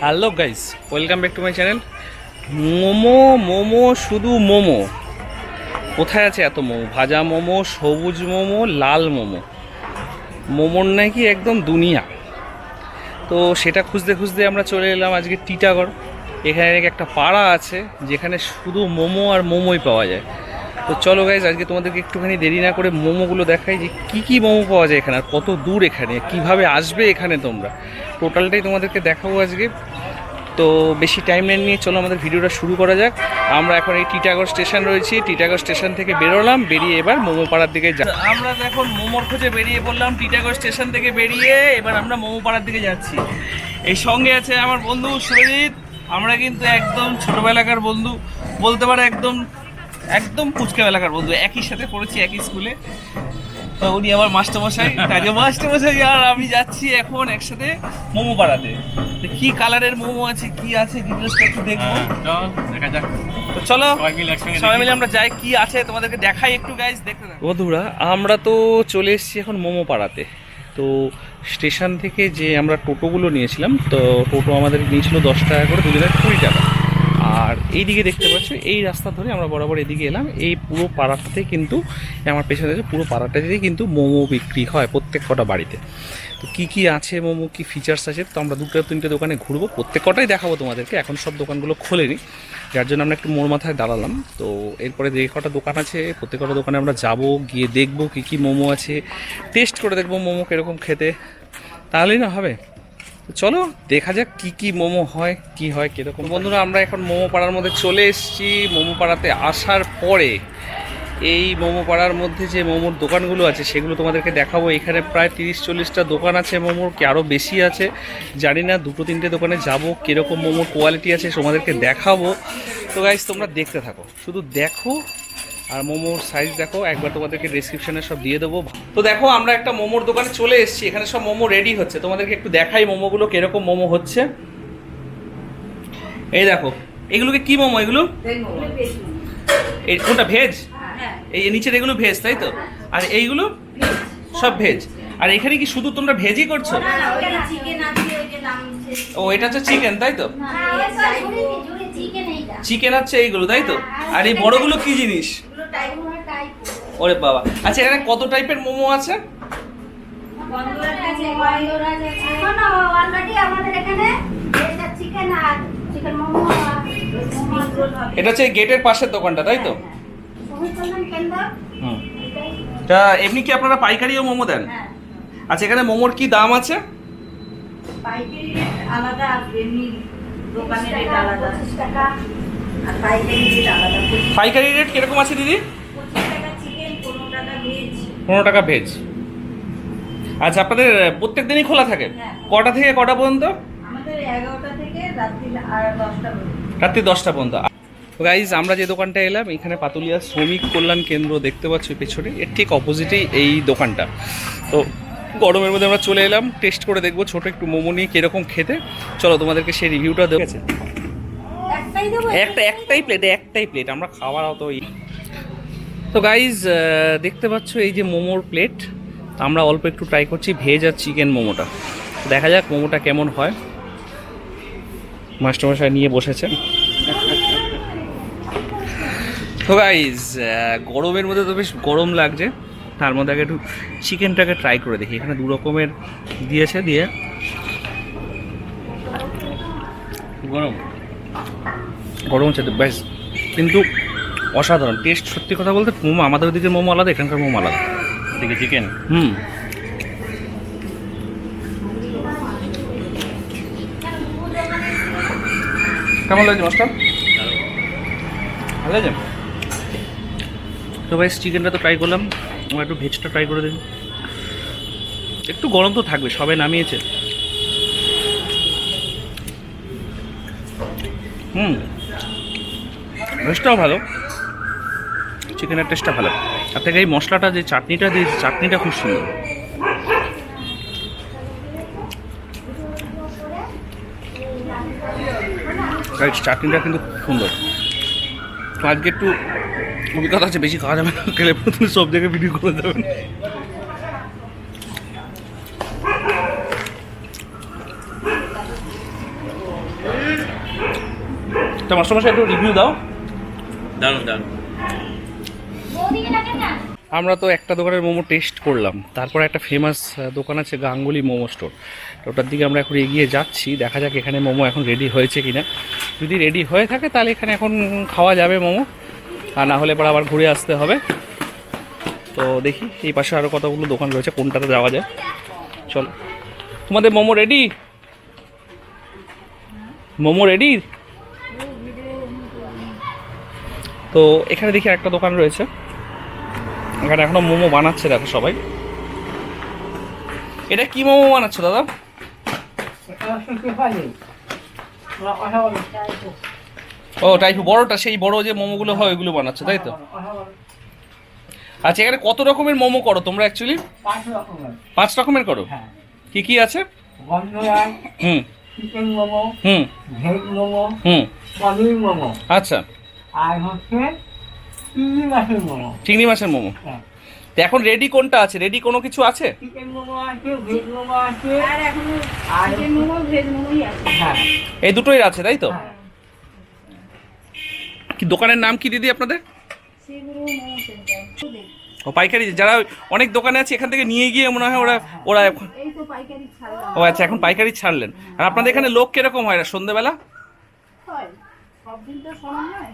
Hello guys welcome back to my channel momo momo, শুধু মোমো। কোথায় আছে এত মোমো? ভাজা মোমো, সবুজ মোমো, লাল মোমো। মোমোর নাকি একদম দুনিয়া। তো সেটা খুঁজতে খুঁজতে আমরা চলে এলাম আজকে টিটাগড়। এখানে একটা পাড়া আছে, যেখানে শুধু মোমো আর মোমোই পাওয়া যায়। তো চলো গাইজ আজকে তোমাদেরকে একটুখানি দেরি না করে মোমোগুলো দেখাই যে কী কী মোমো পাওয়া যায় এখানে আর কত দূর এখানে, কীভাবে আসবে এখানে তোমরা। টোটালটাই তোমাদেরকে দেখাবো আজকে। তো বেশি টাইম লাইন নিয়ে চলো আমাদের ভিডিওটা শুরু করা যাক। আমরা এখন এই টিটাগড় স্টেশন রয়েছি, টিটাগড় স্টেশন থেকে বেরোলাম, বেরিয়ে এবার মোমো পাড়ার দিকে যা আমরা এখন মোমোর খোঁজে বেরিয়ে পড়লাম, টিটাগড় স্টেশন থেকে বেরিয়ে এবার আমরা মোমো পাড়ার দিকে যাচ্ছি। এই সঙ্গে আছে আমার বন্ধু সুরজিৎ। আমরা কিন্তু একদম ছোটবেলাকার বন্ধু বলতে পারো একদম একদম পুচকা এলাকার বন্ধু একই সাথে পড়েছি একই স্কুলে। তো উনি আমার মাস্টারমশাই তাকে মাস্টারমশাই আর আমি যাচ্ছি এখন একসাথে মোমো পাড়াতে তো কি কালারের মোমো আছে কি আছে ডিটেলসটা একটু দেখব। দেখা যাক। তো চলো সবাই মিলে সবাই মিলে আমরা যাই কি আছে তোমাদেরকে দেখাই একটু গাইজ দেখতে বন্ধুরা আমরা তো চলে এসেছি এখন মোমো পাড়াতে তো স্টেশন থেকে যে আমরা টোটোগুলো নিয়েছিলাম, তো টোটো আমাদের নিয়েছিল দশ টাকা করে, দুজনের কুড়ি টাকা। আর এই দিকে দেখতে পাচ্ছ, এই রাস্তা ধরে আমরা বরাবর এদিকে এলাম। এই পুরো পাড়াটাতে কিন্তু আমার পেছনে পুরো পাড়াটাতেই কিন্তু মোমো বিক্রি হয় প্রত্যেক কটা বাড়িতে। তো কী কী আছে মোমো, কী ফিচার্স আছে, তো আমরা দুটো তিনটে দোকানে ঘুরবো। প্রত্যেক কটাই দেখাবো তোমাদেরকে, এখন সব দোকানগুলো খোলেনি। যার জন্য আমরা একটু মোড় মাথায় দাঁড়ালাম। তো এরপরে যে কটা দোকান আছে, প্রত্যেক কটা দোকানে আমরা যাব, গিয়ে দেখব কী কী মোমো আছে টেস্ট করে দেখব মোমো কীরকম খেতে। তাহলেই না হবে? চলো, দেখা যাক কি কি মোমো হয়, কি হয়, কীরকম বন্ধুরা, আমরা এখন মোমো পাড়ার মধ্যে চলে এসেছি। মোমো পাড়াতে আসার পরে এই মোমো পাড়ার মধ্যে যে মোমোর দোকানগুলো আছে, সেগুলো তোমাদেরকে দেখাবো। এখানে প্রায় তিরিশ চল্লিশটা দোকান আছে মোমোর, কি আরও বেশি আছে। জানি না, দুটো তিনটে দোকানে যাব, কীরকম মোমোর কোয়ালিটি আছে, তোমাদেরকে দেখাবো। তো গাইজ তোমরা দেখতে থাকো। শুধু দেখো আর মোমোর সাইজ দেখো একবার তোমাদেরকে ডিসক্রিপশনে সব দিয়ে দেবো। তো দেখো আমরা একটা মোমোর দোকানে চলে এসেছি। এখানে সব মোমো রেডি হচ্ছে। তোমাদেরকে একটু দেখাই মোমোগুলো কীরকম মোমো হচ্ছে। এই দেখো এগুলোকে কি মোমো এগুলো? এই কোনটা ভেজ এই নিচের এগুলো ভেজ তাই তো? আর এইগুলো? সব ভেজ আর এখানে কি শুধু তোমরা ভেজই করছ? ও এটা হচ্ছে চিকেন তাই তো? চিকেন হচ্ছে এইগুলো তাই তো? আর এই বড়গুলো কি জিনিস? ওরে বাবা। আচ্ছা এখানে কত টাইপের মোমো আছে? এটা হচ্ছে গেটের পাশের দোকানটা তাই তো? তা এমনি কি আপনারা পাইকারিও মোমো দেন? আচ্ছা এখানে মোমোর কি দাম আছে? আলাদা এমনি দোকানের আলাদা। পাইকারি রেট কীরকম আছে দিদি? পনেরো টাকা ভেজ আচ্ছা আপনাদের প্রত্যেক দিনই খোলা থাকে? হ্যাঁ। কটা থেকে কটা পর্যন্ত? রাত্রি দশটা পর্যন্ত। গাইজ আমরা যে দোকানটা এলাম এখানে পাতুলিয়া শ্রমিক কল্যাণ কেন্দ্র দেখতে পাচ্ছি পেছনে। এর ঠিক অপোজিটেই এই দোকানটা। তো গরমের মধ্যে আমরা চলে এলাম টেস্ট করে দেখব ছোট একটু মোমো নিয়ে কীরকম খেতে। চলো তোমাদেরকে সেই রিভিউটা আছে? একটা, একটাই প্লেট একটাই প্লেট আমরা খাওয়ার অত তো গাইজ দেখতে পাচ্ছ এই যে মোমোর প্লেট আমরা অল্প একটু ট্রাই করছি ভেজ আর চিকেন মোমোটা। দেখা যাক মোমোটা কেমন হয়। মাস্টারমশাই নিয়ে বসেছে তো গাইজ গরমের মধ্যে তো বেশ গরম লাগছে। তার মধ্যে আগে একটু চিকেনটাকে ট্রাই করে দেখি। এখানে দু রকমের দিয়েছে দিয়ে। গরম। গরম হচ্ছে তো বেশ কিন্তু অসাধারণ। টেস্ট সত্যি কথা বলতে মোমো আমাদের ওদিকের মোমো আলাদা এখানকার মোমো আলাদা। এদিকে চিকেন হুম। কেমন লাগছে মাস্টার ভালো লাগছে? তো ভাই চিকেনটা তো ট্রাই করলাম। আমরা একটু ভেজটা ট্রাই করে দিন একটু গরম তো থাকবে সবে নামিয়েছে। হুম। ভেজটাও ভালো চিকেনের টেস্টটা ভালো। আর থেকে এই মশলাটা, যে চাটনিটা দিয়েছে, চাটনিটা খুব সুন্দর। চাটনিটা কিন্তু সুন্দর। তো আজকে একটু অভিজ্ঞতা আছে, বেশি খাওয়া যাবে না, খেলে তুমি সব জায়গায় ভিডিও করে দেবেন। তা মাস্টারমশাই, একটু রিভিউ দাও। আমরা তো একটা দোকানের মোমো টেস্ট করলাম। তারপর একটা ফেমাস দোকান আছে গাঙ্গুলি মোমো স্টোর ওটার দিকে আমরা এখন এগিয়ে যাচ্ছি। দেখা যাক এখানে মোমো এখন রেডি হয়েছে কিনা। যদি রেডি হয়ে থাকে, তাহলে এখানে এখন খাওয়া যাবে মোমো। আর না হলে পর আবার ঘুরে আসতে হবে। তো দেখি, এই পাশে আরও কতগুলো দোকান রয়েছে, কোনটাতে যাওয়া যায়। চলো। তোমাদের মোমো রেডি মোমো রেডি তো এখানে দেখি একটা দোকান রয়েছে। এখানে এখনও মোমো বানাচ্ছে দেখো সবাই। এটা কি মোমো বানাচ্ছো দাদা? ও টাইপু বড়টা সেই বড় যে মোমোগুলো হয় ওইগুলো বানাচ্ছে তাই তো? আচ্ছা এখানে কত রকমের মোমো করো তোমরা অ্যাকচুয়ালি পাঁচ রকমের করো? কি কি আছে? হুম। হুম। হুম। আচ্ছা। আর হচ্ছে চিংড়ি মাছের মোমো। চিংড়ি মাছের মোমো। হ্যাঁ। তো এখন রেডি কোনটা আছে? রেডি কোনো কিছু আছে? চিকেন মোমো আছে ভেজ মোমো আছে আর এখনও চিকেন মোমো ভেজ মোমোই আছে। হ্যাঁ। এই দুটোই আছে তাই তো? হ্যাঁ। কি দোকানের নাম কি দিদি আপনাদের? সেগুলো মোমো সেন্টার ও পাইকারি যারা অনেক দোকানে আছে এখান থেকে নিয়ে গিয়ে মনে হয় ওরা ওরা এখন এই তো পাইকারি ছাড়লাম। ও আচ্ছা এখন পাইকারি ছাড়লেন। আর আপনাদের এখানে লোক কীরকম হয়? সন্ধ্যেবেলা হয়। সব দিন তো সমান নয়।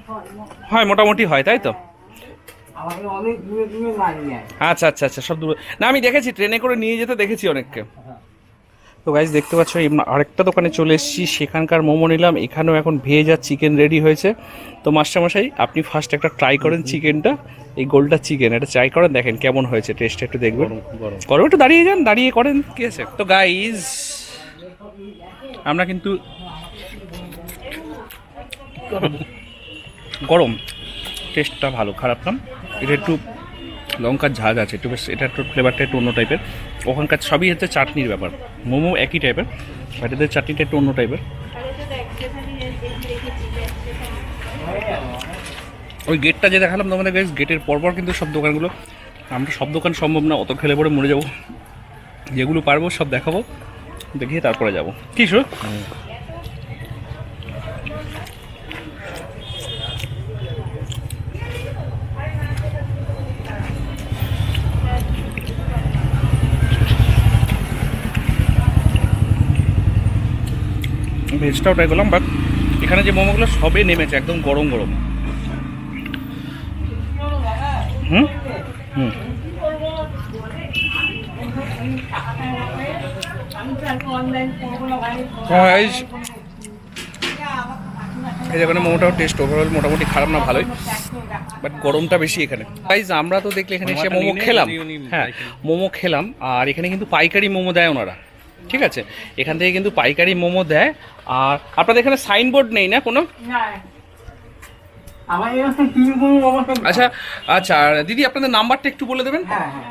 হয় মোটামুটি হয় তাই তো? আচ্ছা আচ্ছা আচ্ছা সব দূরে। না আমি দেখেছি ট্রেনে করে নিয়ে যেতে দেখেছি অনেককে। তো গাইজ দেখতে পাচ্ছ আরেকটা দোকানে চলে এসেছি সেখানকার মোমো নিলাম এখানেও এখন ভেজ আর চিকেন রেডি হয়েছে। তো মাস্টারমশাই আপনি ফার্স্ট একটা ট্রাই করেন চিকেনটা এই গোলটা চিকেন এটা ট্রাই করেন দেখেন কেমন হয়েছে টেস্টটা একটু দেখবেন। গরম একটু দাঁড়িয়ে যান দাঁড়িয়ে করেন কি আছে? তো গাইজ আমরা কিন্তু গরম। টেস্টটা ভালো, খারাপ না। এটা একটু লঙ্কার ঝাঁজ আছে, একটু বেশ, এটা একটু ফ্লেভারটা একটু অন্য টাইপের ওখানকার সবই হচ্ছে চাটনির ব্যাপার। মোমো একই টাইপের বাট এদের চাটনিটা একটু অন্য টাইপের ওই গেটটা যে দেখালাম তোমাদের গাইজ গেটের পরপর কিন্তু সব দোকানগুলো। আমরা সব দোকান সম্ভব না, অত খেলে পরে মরে যাব। যেগুলো পারব সব দেখাবো, দেখিয়ে তারপরে যাব। কি, শুরু? ভেজটাও ট্রাই করলাম বাট এখানে যে মোমোগুলো সবে নেমেছে একদম গরম গরম। হুম? হুম। Guys, এই দোকানে মোমোটাও টেস্ট ওভারঅল মোটামুটি খারাপ না ভালোই। বাট গরমটা বেশি এখানে। গাইজ আমরা তো দেখলে এখানে এসে মোমো খেলাম। হ্যাঁ মোমো খেলাম আর এখানে কিন্তু পাইকারি মোমো দেয় ওনারা। ঠিক আছে? এখান থেকে কিন্তু পাইকারি মোমো দেয়। আর আপনাদের এখানে সাইনবোর্ড নেই না কোনো? অবস্থা আচ্ছা আচ্ছা দিদি আপনাদের নাম্বারটা একটু বলে দেবেন? হ্যাঁ হ্যাঁ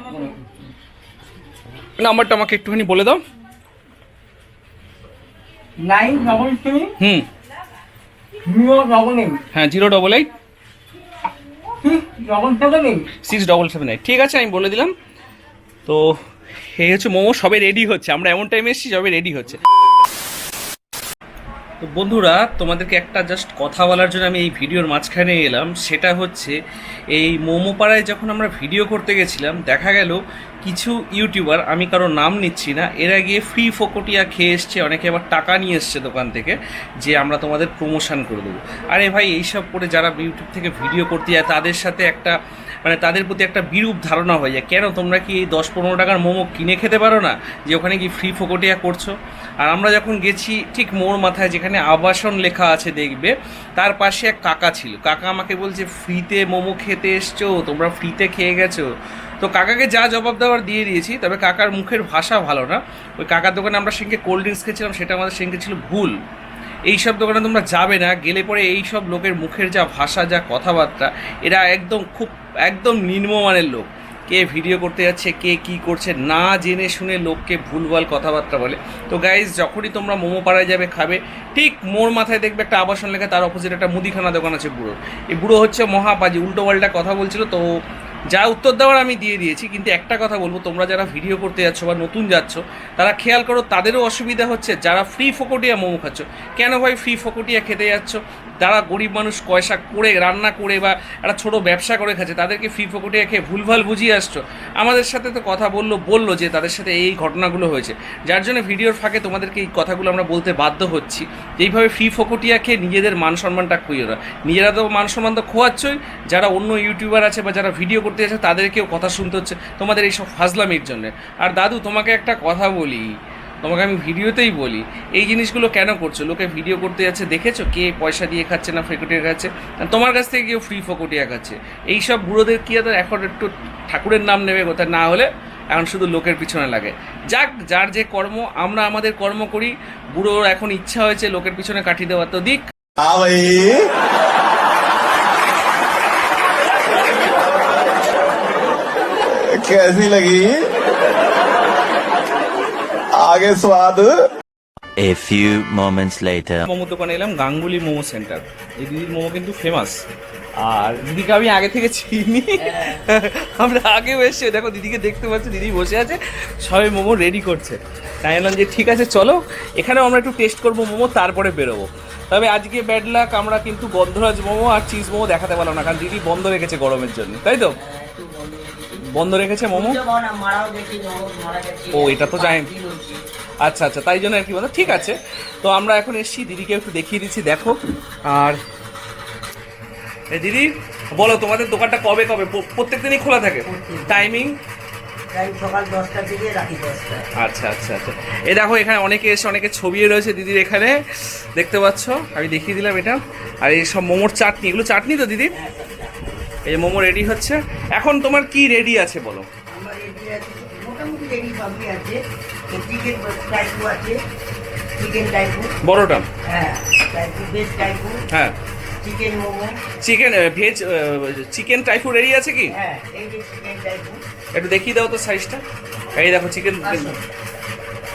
নাম্বারটা আমাকে একটুখানি বলে দাও। নাইন ডবল থ্রি হুম। Zero double eight. হ্যাঁ zero double eight. Six double seven eight. ঠিক আছে আমি বলে দিলাম। তো এই হচ্ছে মোমো, সবে রেডি হচ্ছে। আমরা এমন টাইমে এসেছি সবে রেডি হচ্ছে। তো বন্ধুরা, তোমাদেরকে একটা জাস্ট কথা বলার জন্য আমি এই ভিডিওর মাঝখানে এলাম। সেটা হচ্ছে, এই মোমো পাড়ায় যখন আমরা ভিডিও করতে গেছিলাম, দেখা গেল কিছু ইউটিউবার, আমি কারও নাম নিচ্ছি না, এরা গিয়ে ফ্রি ফোকটিয়া খেয়ে এসছে, অনেকে আবার টাকা নিয়ে এসছে দোকান থেকে, যে আমরা তোমাদের প্রমোশন করে দেবো। আরে ভাই, এইসব করে যারা ইউটিউব থেকে ভিডিও করতে যায়, তাদের সাথে একটা মানে তাদের প্রতি একটা বিরূপ ধারণা হয়ে যায়। কেন তোমরা কি এই দশ পনেরো টাকার মোমো কিনে খেতে পারো না, যে ওখানে কি ফ্রি ফোকটিয়া করছ? আর আমরা যখন গেছি, ঠিক মোর মাথায় যেখানে আবাসন লেখা আছে দেখবে, তার পাশে এক কাকা ছিল। কাকা আমাকে বলছে ফ্রিতে মোমো খেতে এসছো? তোমরা ফ্রিতে খেয়ে গেছো? তো কাকাকে যা জবাব দেওয়ার দিয়ে দিয়েছি, তবে কাকার মুখের ভাষা ভালো না। ওই কাকার দোকানে আমরা সেদিনকে কোল্ড ড্রিঙ্কস খেয়েছিলাম, সেটা আমাদের সেদিনকে ছিল ভুল। এইসব দোকানে তোমরা যাবে না, গেলে পরে এই সব লোকের মুখের যা ভাষা, যা কথাবার্তা, এরা একদম খুব, একদম নিম্নমানের লোক। কে ভিডিও করতে যাচ্ছে, কে কি করছে, না জেনে শুনে লোককে ভুলভাল কথাবার্তা বলে। তো গাইজ যখনই তোমরা মোমো পাড়ায় যাবে, খাবে, ঠিক মোর মাথায় দেখবে একটা আবাসন লেখা, তার অপোজিট একটা মুদিখানা দোকান আছে বুড়োর। এই বুড়ো হচ্ছে মহাপাজি উল্টো পাল্টা কথা বলছিল, তো যা উত্তর দেওয়ার আমি দিয়ে দিয়েছি, কিন্তু একটা কথা বলব, তোমরা যারা ভিডিও করতে যাচ্ছ বা নতুন যাচ্ছ, তারা খেয়াল করো, তাদেরও অসুবিধা হচ্ছে, যারা ফ্রি ফকটিয়া মোমো খাচ্ছ। কেন ভাই ফ্রি ফকটিয়া খেতে যাচ্ছ? যারা গরিব মানুষ পয়সা করে রান্না করে বা একটা ছোটো ব্যবসা করে খাচ্ছে, তাদেরকে ফ্রি ফকটিয়া খেয়ে ভুলভাল বুঝিয়ে আসছো। আমাদের সাথে তো কথা বলল বলল যে তাদের সাথে এই ঘটনাগুলো হয়েছে। যার জন্য ভিডিওর ফাঁকে তোমাদেরকে এই কথাগুলো আমরা বলতে বাধ্য হচ্ছি। এইভাবে ফ্রি ফকটিয়া খেয়ে নিজেদের মান সম্মানটা খুঁজে নিজেরা তো মান সম্মান তো খোয়াচ্ছই, যারা অন্য ইউটিউবার আছে বা যারা ভিডিও করতে যাচ্ছে তাদেরকেও কথা শুনতে হচ্ছে। তোমাদের এইসব ফাজলামির জন্য। আর দাদু, তোমাকে একটা কথা বলি। তোমাকে আমি ভিডিওতেই বলি। এই জিনিসগুলো কেন করছ? লোকে ভিডিও করতে যাচ্ছে, দেখেছ? কে পয়সা দিয়ে খাচ্ছে না ফেকটিয়া খাচ্ছে? তোমার কাছ থেকে কেউ ফ্রি ফকটিয়া খাচ্ছে। এইসব বুড়োদের কি এখন একটু ঠাকুরের নাম নেবে কোথায় না হলে এখন শুধু লোকের পিছনে লাগে। যাক, যার যে কর্ম, আমরা আমাদের কর্ম করি। বুড়োর এখন ইচ্ছা হয়েছে লোকের পিছনে কাটিয়ে দেওয়ার। তো দিক। कैसी लगी आगे स्वाद A few moments later. Momo দোকানে এলাম গাঙ্গুলি মোমো সেন্টার এই দিদির মোমো কিন্তু ফেমাস আর দিদিকে আমি আগে থেকে চিনি আমরা আগেও এসে দেখো দিদিকে দেখতে পাচ্ছি দিদি বসে আছে সবাই মোমো রেডি করছে তাই বললাম যে ঠিক আছে চলো এখানেও আমরা একটু টেস্ট করবো মোমো তারপরে বেরোবো তবে আজকে ব্যাড লাক আমরা কিন্তু গন্ধরাজ মোমো আর চিজ মোমো দেখাতে পারলাম না কারণ দিদি বন্ধ রেখেছে গরমের জন্য তাই তো বন্ধ রেখেছে মোমো? ও, এটা তো জানি। আচ্ছা আচ্ছা তাই জন্য আর কি বলো ঠিক আছে। তো আমরা এখন এসছি দিদিকে একটু দেখিয়ে দিচ্ছি দেখো। আর এ দিদি বলো তোমাদের দোকানটা কবে কবে? প্রত্যেক দিনই খোলা থাকে? টাইমিং সকাল দশটা আচ্ছা আচ্ছা আচ্ছা। এই দেখো এখানে অনেকে এসে অনেকে ছবিও রয়েছে দিদির এখানে। দেখতে পাচ্ছ? আমি দেখিয়ে দিলাম এটা। আর এই সব মোমোর চাটনি। এগুলো চাটনি তো দিদি? এই মোমো রেডি হচ্ছে। এখন তোমার কি রেডি আছে বলো? বড়টা? হ্যাঁ chicken momo. Chicken veg chicken টাইপু ready আছে কি? হ্যাঁ এই যে চিকেন টাইপু একটু দেখিয়ে দাও তো সাইজটা এই দেখো চিকেন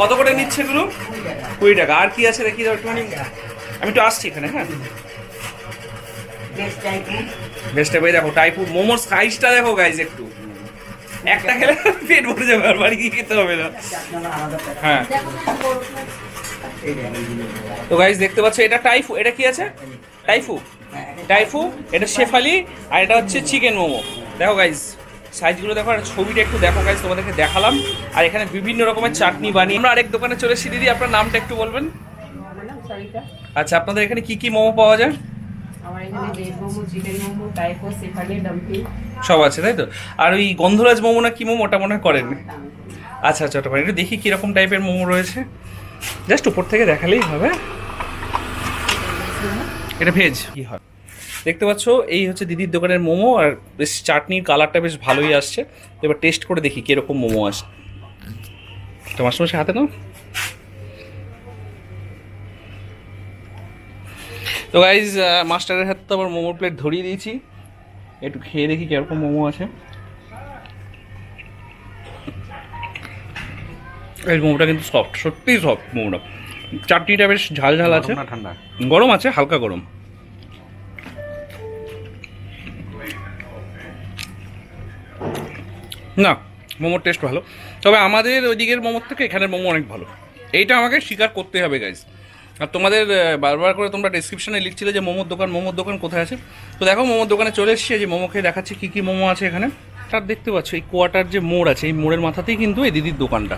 কত করে নিচ্ছে এগুলো? কুড়ি টাকা। আর কি আছে দেখিয়ে দাও একটুখানি। আমি একটু আসছি এখানে হ্যাঁ। ভেজ টাইপু ভাই দেখো টাইপু মোমোর সাইজটা দেখো গাইজ একটু। একটা খেলে পেট ভরে যাবে, আর বাড়ি খেতে হবে না। হ্যাঁ। তো গাইজ দেখতে পাচ্ছ, এটা টাইফু এটা কি আছে? টাইফু টাইফু এটা শেফালি, আর এটা হচ্ছে চিকেন মোমো দেখো গাইজ সাইজগুলো দেখো, আর ছবিটা একটু দেখো গাইজ তোমাদেরকে দেখালাম। আর এখানে বিভিন্ন রকমের চাটনি বানিয়ে আমরা আরেক দোকানে চলে এসেছি, দিদি, আপনার নামটা একটু বলবেন? আচ্ছা আপনাদের এখানে কি কি মোমো পাওয়া যায়? সব আছে, তাই তো? আর ওই গন্ধরাজ মোমো না কি মোমো? ওটা মনে করেননি। আচ্ছা আচ্ছা ওটা করেন একটু দেখি কীরকম টাইপের মোমো রয়েছে। জাস্ট উপর থেকে দেখালেই হবে। এটা ভেজ। কি হয়? দেখতে পাচ্ছ, এই হচ্ছে দিদির দোকানের মোমো, আর বেশ চাটনির কালারটা বেশ ভালোই আসছে। এবার টেস্ট করে দেখি কীরকম মোমো আসে তোমার সমস্যা হাতে নাও। তো গাইজ মাস্টারের হাতে তো আবার মোমোর প্লেট ধরিয়ে দিয়েছি। একটু খেয়ে দেখি কীরকম মোমো আছে। এই মোমোটা কিন্তু সফট সত্যিই সফট মোমোটা। চাটনিটা বেশ ঝাল ঝাল আছে। ঠান্ডা? গরম আছে হালকা গরম। না মোমোর টেস্ট ভালো। তবে আমাদের ওইদিকের মোমোর থেকে এখানের মোমো অনেক ভালো। এইটা আমাকে স্বীকার করতে হবে গাইজ আর তোমাদের বারবার করে তোমরা ডিসক্রিপশনে লিখছিলে যে মোমোর দোকান মোমোর দোকান কোথায় আছে? তো দেখো, মোমোর দোকানে চলে এসেছি যে মোমো খেয়ে দেখাচ্ছি, কী কী মোমো আছে এখানে? তার দেখতে পাচ্ছ, এই কোয়াটার যে মোড় আছে, এই মোড়ের মাথাতেই কিন্তু এই দিদির দোকানটা।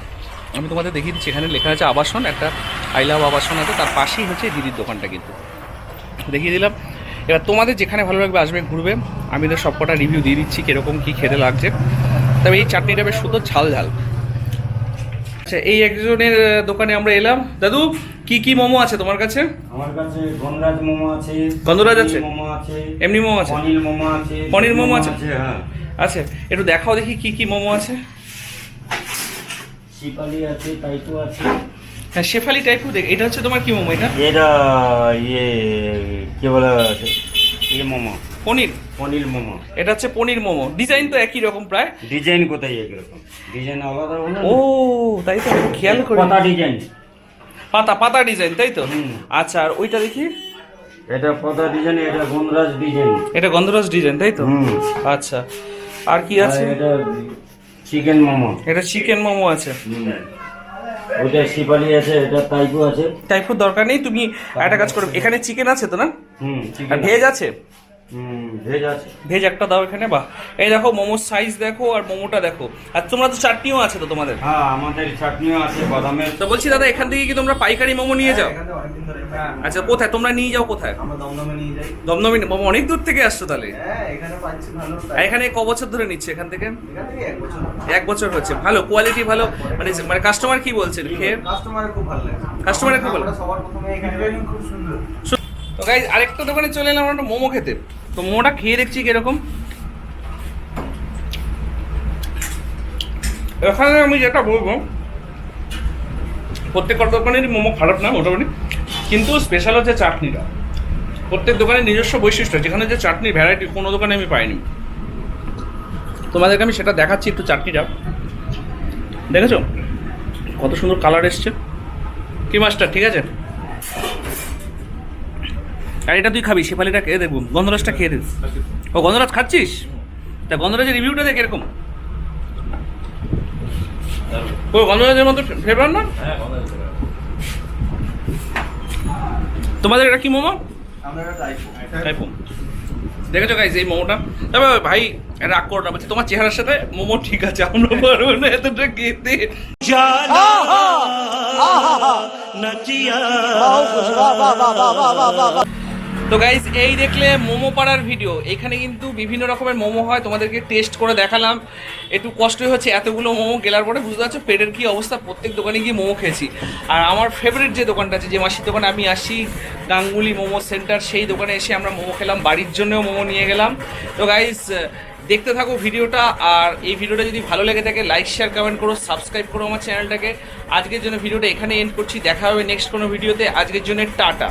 আমি তোমাদের দেখিয়ে দিচ্ছি, এখানে লেখা আছে আবাসন, একটা আই লাভ আবাসন আছে, তার পাশেই হচ্ছে এই দিদির দোকানটা কিন্তু। দেখিয়ে দিলাম। এবার তোমাদের যেখানে ভালো লাগবে আসবে, ঘুরবে। আমি তো সবকটা রিভিউ দিয়ে দিচ্ছি, কীরকম কী খেতে লাগছে। তবে এই চাটনিটা বেশ সুন্দর ঝাল ঝাল আচ্ছা এই একজনের দোকানে আমরা এলাম। দাদু কি কি মোমো আছে তোমার কাছে? আমার কাছে গণরাজ মোমো আছে গন্ধরাজ আছে? মোমো আছে এমনি মোমো আছে? পনির মোমো আছে পনির মোমো আছে? হ্যাঁ। আচ্ছা একটু দেখাও দেখি কি কি মোমো আছে। শিপালি আছে টাইপু আছে। হ্যাঁ শেফালি টাইপও দেখ এটা হচ্ছে তোমার কি মোমো এটা? এটা ইয়ে কি বলে ইয়ে মোমো। পনির? পনির মোমো। এটা হচ্ছে পনির মোমো। ডিজাইন তো একই রকম প্রায়? ডিজাইন কোথায় একরকম ডিজাইন আলাদা ও তাই তো খেয়াল করি ডিজাইন। পাতা পাতা ডিজাইন তাই তো? আচ্ছা আর ওইটা দেখি? এটা পাতা ডিজাইন এটা গন্ধরাজ ডিজাইন এটা গন্ধরাজ ডিজাইন তাই তো? আচ্ছা আর কি আছে? এটা চিকেন মোমো। এটা চিকেন মোমো আছে। ওটা শিপালি আছে এটা টাইপো আছে। টাইপের দরকার নেই তুমি একটা কাজ করো। এখানে চিকেন আছে তো না? হুম আর ভেজ আছে? ভেজ একটা দাও এখানে বাহ। এই দেখো মোমোর সাইজ দেখো আর মোমোটা দেখো। আর তোমরা তো চাটনিও আছে তো তোমাদের? হ্যাঁ আমাদের চাটনিও আছে বাদামের। তো বলছি দাদা এখান থেকে কি তোমরা পাইকারি মোমো নিয়ে যাও? আচ্ছা কোথায়? তোমরা নিয়ে যাও কোথায়? দমদমে মোমো অনেক দূর থেকে আসছো তাহলে। এখানে ক বছর ধরে নিচ্ছে এখান থেকে? এক বছর হচ্ছে। ভালো কোয়ালিটি ভালো। মানে মানে কাস্টমার কি বলছেন? খেয়ে? কাস্টমারের খুব ভালো লাগে। কাস্টমারের খুব ভালো। সবার প্রথমে এখানে খুব সুন্দর। তো গাইজ আরেকটা দোকানে চলে এলাম, আমরা মোমো খেতে। তো মোমোটা খেয়ে দেখছি কীরকম। এখানে আমি যেটা বলব, প্রত্যেকটা দোকানেরই মোমো খারাপ না, মোটামুটি। কিন্তু স্পেশাল হচ্ছে চাটনিটা। প্রত্যেক দোকানের নিজস্ব বৈশিষ্ট্য যেখানে যে চাটনি ভ্যারাইটি কোনো দোকানে আমি পাইনি। তোমাদেরকে আমি সেটা দেখাচ্ছি একটু চাটনিটা। দেখেছ? কত সুন্দর কালার এসছে। কি মাস্টার ঠিক আছে? আর এটা তুই খাবি শেফালিটা খেয়ে দেখব গন্ধরাজটা খেয়ে দেব ও গন্ধরাজ খাচ্ছিস? তা গন্ধরাজের রিভিউটা দেখ এরকম। ও গন্ধরাজের মতো ফ্লেভার না? তোমাদের এটা কি মোমো? টাইপো দেখেছ গাইজ এই মোমোটা? তবে ভাই রাগ করো না বলছি তোমার চেহারার সাথে মোমো ঠিক আছে আমরা পারব না এতটা খেতে। তো গাইজ এই দেখলে মোমো পাড়ার ভিডিও এখানে কিন্তু বিভিন্ন রকমের মোমো হয়, তোমাদেরকে টেস্ট করে দেখালাম। একটু কষ্টই হচ্ছে, এতগুলো মোমো গেলার পরে বুঝতে পারছ, পেটের কী অবস্থা, প্রত্যেক দোকানে গিয়ে মোমো খেয়েছি। আর আমার ফেভারিট যে দোকানটা আছে, যে মাসির দোকানে আমি আসি, গাঙ্গুলি মোমো সেন্টার সেই দোকানে এসে আমরা মোমো খেলাম, বাড়ির জন্যও মোমো নিয়ে গেলাম। তো গাইজ দেখতে থাকো ভিডিওটা, আর এই ভিডিওটা যদি ভালো লেগে থাকে লাইক শেয়ার কমেন্ট করো সাবস্ক্রাইব করো আমার চ্যানেলটাকে। আজকের জন্য ভিডিওটা এখানে এন্ড করছি। দেখা হবে নেক্সট কোনো ভিডিওতে। আজকের জন্য টাটা।